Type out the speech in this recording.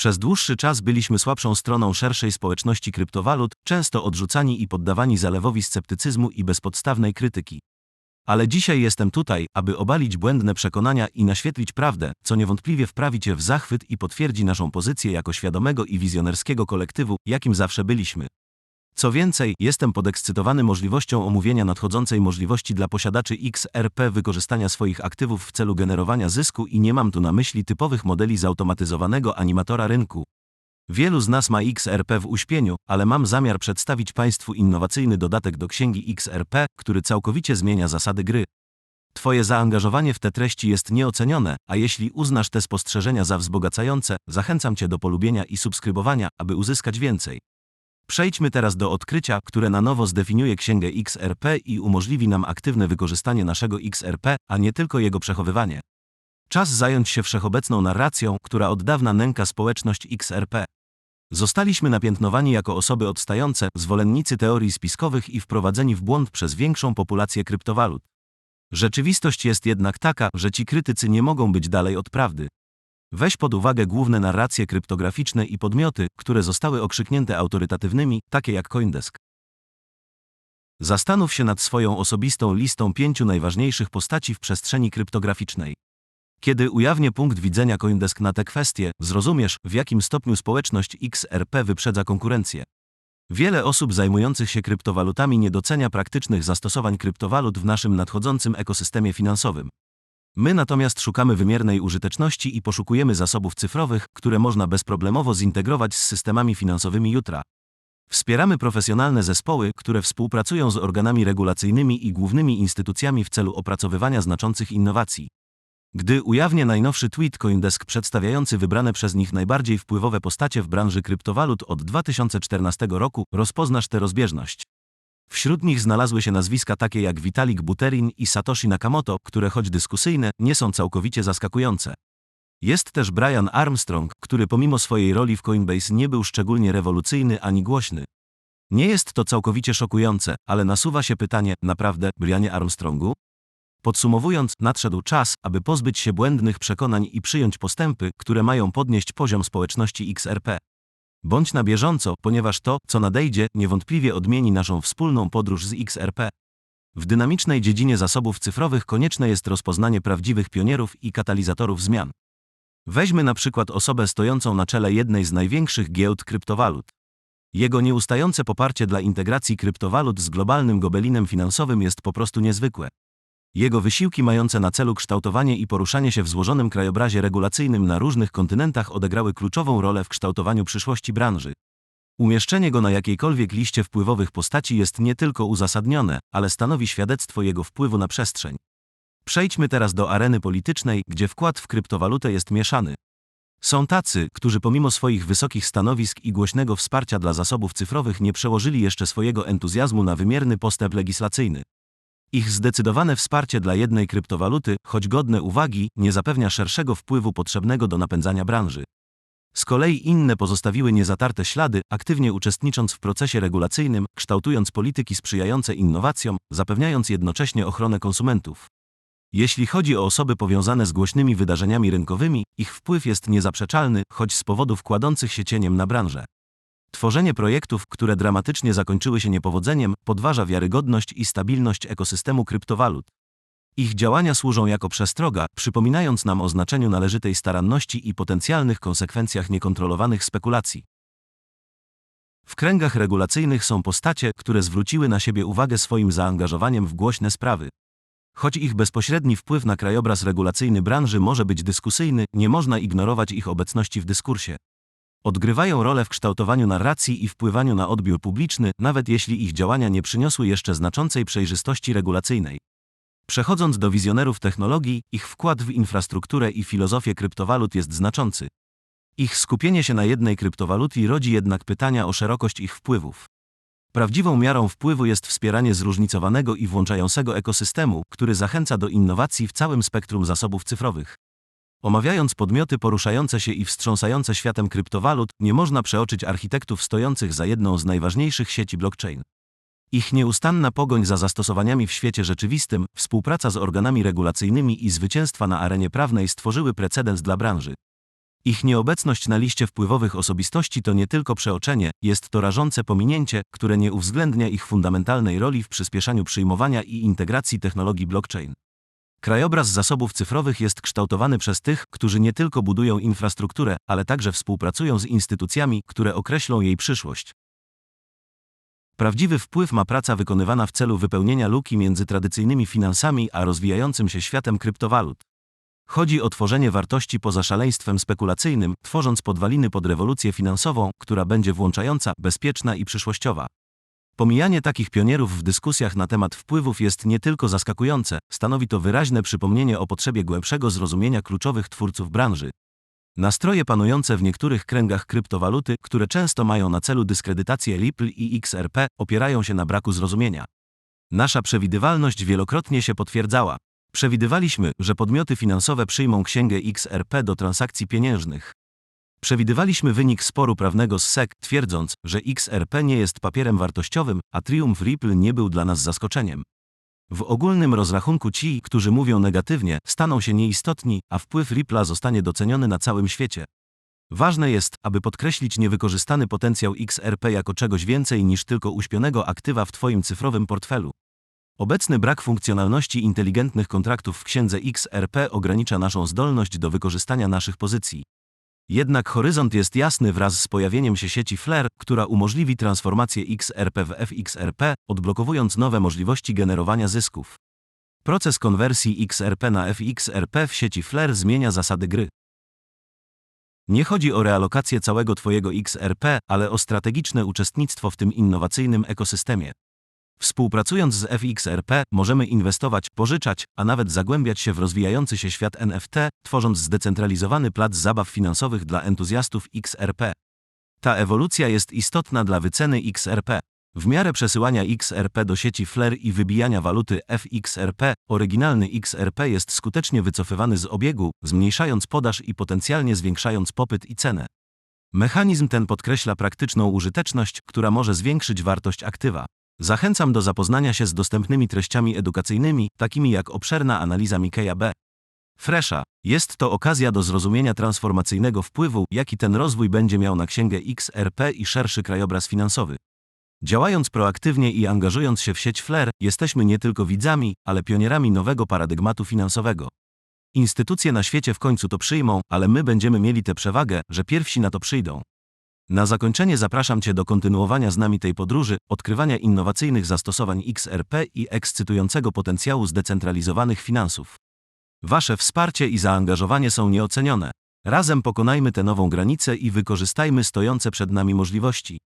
Przez dłuższy czas byliśmy słabszą stroną szerszej społeczności kryptowalut, często odrzucani i poddawani zalewowi sceptycyzmu i bezpodstawnej krytyki. Ale dzisiaj jestem tutaj, aby obalić błędne przekonania i naświetlić prawdę, co niewątpliwie wprawi Cię w zachwyt i potwierdzi naszą pozycję jako świadomego i wizjonerskiego kolektywu, jakim zawsze byliśmy. Co więcej, jestem podekscytowany możliwością omówienia nadchodzącej możliwości dla posiadaczy XRP wykorzystania swoich aktywów w celu generowania zysku i nie mam tu na myśli typowych modeli zautomatyzowanego animatora rynku. Wielu z nas ma XRP w uśpieniu, ale mam zamiar przedstawić Państwu innowacyjny dodatek do księgi XRP, który całkowicie zmienia zasady gry. Twoje zaangażowanie w te treści jest nieocenione, a jeśli uznasz te spostrzeżenia za wzbogacające, zachęcam Cię do polubienia i subskrybowania, aby uzyskać więcej. Przejdźmy teraz do odkrycia, które na nowo zdefiniuje księgę XRP i umożliwi nam aktywne wykorzystanie naszego XRP, a nie tylko jego przechowywanie. Czas zająć się wszechobecną narracją, która od dawna nęka społeczność XRP. Zostaliśmy napiętnowani jako osoby odstające, zwolennicy teorii spiskowych i wprowadzeni w błąd przez większą populację kryptowalut. Rzeczywistość jest jednak taka, że ci krytycy nie mogą być dalej od prawdy. Weź pod uwagę główne narracje kryptograficzne i podmioty, które zostały okrzyknięte autorytatywnymi, takie jak Coindesk. Zastanów się nad swoją osobistą listą pięciu najważniejszych postaci w przestrzeni kryptograficznej. Kiedy ujawnię punkt widzenia Coindesk na te kwestie, zrozumiesz, w jakim stopniu społeczność XRP wyprzedza konkurencję. Wiele osób zajmujących się kryptowalutami nie docenia praktycznych zastosowań kryptowalut w naszym nadchodzącym ekosystemie finansowym. My natomiast szukamy wymiernej użyteczności i poszukujemy zasobów cyfrowych, które można bezproblemowo zintegrować z systemami finansowymi jutra. Wspieramy profesjonalne zespoły, które współpracują z organami regulacyjnymi i głównymi instytucjami w celu opracowywania znaczących innowacji. Gdy ujawnię najnowszy tweet Coindesk przedstawiający wybrane przez nich najbardziej wpływowe postacie w branży kryptowalut od 2014 roku, rozpoznasz tę rozbieżność. Wśród nich znalazły się nazwiska takie jak Vitalik Buterin i Satoshi Nakamoto, które choć dyskusyjne, nie są całkowicie zaskakujące. Jest też Brian Armstrong, który pomimo swojej roli w Coinbase nie był szczególnie rewolucyjny ani głośny. Nie jest to całkowicie szokujące, ale nasuwa się pytanie, naprawdę, Brianie Armstrongu? Podsumowując, nadszedł czas, aby pozbyć się błędnych przekonań i przyjąć postępy, które mają podnieść poziom społeczności XRP. Bądź na bieżąco, ponieważ to, co nadejdzie, niewątpliwie odmieni naszą wspólną podróż z XRP. W dynamicznej dziedzinie zasobów cyfrowych konieczne jest rozpoznanie prawdziwych pionierów i katalizatorów zmian. Weźmy na przykład osobę stojącą na czele jednej z największych giełd kryptowalut. Jego nieustające poparcie dla integracji kryptowalut z globalnym gobelinem finansowym jest po prostu niezwykłe. Jego wysiłki mające na celu kształtowanie i poruszanie się w złożonym krajobrazie regulacyjnym na różnych kontynentach odegrały kluczową rolę w kształtowaniu przyszłości branży. Umieszczenie go na jakiejkolwiek liście wpływowych postaci jest nie tylko uzasadnione, ale stanowi świadectwo jego wpływu na przestrzeń. Przejdźmy teraz do areny politycznej, gdzie wkład w kryptowalutę jest mieszany. Są tacy, którzy pomimo swoich wysokich stanowisk i głośnego wsparcia dla zasobów cyfrowych nie przełożyli jeszcze swojego entuzjazmu na wymierny postęp legislacyjny. Ich zdecydowane wsparcie dla jednej kryptowaluty, choć godne uwagi, nie zapewnia szerszego wpływu potrzebnego do napędzania branży. Z kolei inne pozostawiły niezatarte ślady, aktywnie uczestnicząc w procesie regulacyjnym, kształtując polityki sprzyjające innowacjom, zapewniając jednocześnie ochronę konsumentów. Jeśli chodzi o osoby powiązane z głośnymi wydarzeniami rynkowymi, ich wpływ jest niezaprzeczalny, choć z powodów kładących się cieniem na branżę. Tworzenie projektów, które dramatycznie zakończyły się niepowodzeniem, podważa wiarygodność i stabilność ekosystemu kryptowalut. Ich działania służą jako przestroga, przypominając nam o znaczeniu należytej staranności i potencjalnych konsekwencjach niekontrolowanych spekulacji. W kręgach regulacyjnych są postacie, które zwróciły na siebie uwagę swoim zaangażowaniem w głośne sprawy. Choć ich bezpośredni wpływ na krajobraz regulacyjny branży może być dyskusyjny, nie można ignorować ich obecności w dyskursie. Odgrywają rolę w kształtowaniu narracji i wpływaniu na odbiór publiczny, nawet jeśli ich działania nie przyniosły jeszcze znaczącej przejrzystości regulacyjnej. Przechodząc do wizjonerów technologii, ich wkład w infrastrukturę i filozofię kryptowalut jest znaczący. Ich skupienie się na jednej kryptowalutii rodzi jednak pytania o szerokość ich wpływów. Prawdziwą miarą wpływu jest wspieranie zróżnicowanego i włączającego ekosystemu, który zachęca do innowacji w całym spektrum zasobów cyfrowych. Omawiając podmioty poruszające się i wstrząsające światem kryptowalut, nie można przeoczyć architektów stojących za jedną z najważniejszych sieci blockchain. Ich nieustanna pogoń za zastosowaniami w świecie rzeczywistym, współpraca z organami regulacyjnymi i zwycięstwa na arenie prawnej stworzyły precedens dla branży. Ich nieobecność na liście wpływowych osobistości to nie tylko przeoczenie, jest to rażące pominięcie, które nie uwzględnia ich fundamentalnej roli w przyspieszaniu przyjmowania i integracji technologii blockchain. Krajobraz zasobów cyfrowych jest kształtowany przez tych, którzy nie tylko budują infrastrukturę, ale także współpracują z instytucjami, które określą jej przyszłość. Prawdziwy wpływ ma praca wykonywana w celu wypełnienia luki między tradycyjnymi finansami a rozwijającym się światem kryptowalut. Chodzi o tworzenie wartości poza szaleństwem spekulacyjnym, tworząc podwaliny pod rewolucję finansową, która będzie włączająca, bezpieczna i przyszłościowa. Pomijanie takich pionierów w dyskusjach na temat wpływów jest nie tylko zaskakujące, stanowi to wyraźne przypomnienie o potrzebie głębszego zrozumienia kluczowych twórców branży. Nastroje panujące w niektórych kręgach kryptowaluty, które często mają na celu dyskredytację Ripple i XRP, opierają się na braku zrozumienia. Nasza przewidywalność wielokrotnie się potwierdzała. Przewidywaliśmy, że podmioty finansowe przyjmą księgę XRP do transakcji pieniężnych. Przewidywaliśmy wynik sporu prawnego z SEC, twierdząc, że XRP nie jest papierem wartościowym, a triumf Ripple nie był dla nas zaskoczeniem. W ogólnym rozrachunku ci, którzy mówią negatywnie, staną się nieistotni, a wpływ Ripple'a zostanie doceniony na całym świecie. Ważne jest, aby podkreślić niewykorzystany potencjał XRP jako czegoś więcej niż tylko uśpionego aktywa w Twoim cyfrowym portfelu. Obecny brak funkcjonalności inteligentnych kontraktów w księdze XRP ogranicza naszą zdolność do wykorzystania naszych pozycji. Jednak horyzont jest jasny wraz z pojawieniem się sieci Flare, która umożliwi transformację XRP w FXRP, odblokowując nowe możliwości generowania zysków. Proces konwersji XRP na FXRP w sieci Flare zmienia zasady gry. Nie chodzi o realokację całego Twojego XRP, ale o strategiczne uczestnictwo w tym innowacyjnym ekosystemie. Współpracując z FXRP, możemy inwestować, pożyczać, a nawet zagłębiać się w rozwijający się świat NFT, tworząc zdecentralizowany plac zabaw finansowych dla entuzjastów XRP. Ta ewolucja jest istotna dla wyceny XRP. W miarę przesyłania XRP do sieci Flare i wybijania waluty FXRP, oryginalny XRP jest skutecznie wycofywany z obiegu, zmniejszając podaż i potencjalnie zwiększając popyt i cenę. Mechanizm ten podkreśla praktyczną użyteczność, która może zwiększyć wartość aktywa. Zachęcam do zapoznania się z dostępnymi treściami edukacyjnymi, takimi jak obszerna analiza Mikeya B. Fresha. Jest to okazja do zrozumienia transformacyjnego wpływu, jaki ten rozwój będzie miał na księgę XRP i szerszy krajobraz finansowy. Działając proaktywnie i angażując się w sieć Flare, jesteśmy nie tylko widzami, ale pionierami nowego paradygmatu finansowego. Instytucje na świecie w końcu to przyjmą, ale my będziemy mieli tę przewagę, że pierwsi na to przyjdą. Na zakończenie zapraszam Cię do kontynuowania z nami tej podróży, odkrywania innowacyjnych zastosowań XRP i ekscytującego potencjału zdecentralizowanych finansów. Wasze wsparcie i zaangażowanie są nieocenione. Razem pokonajmy tę nową granicę i wykorzystajmy stojące przed nami możliwości.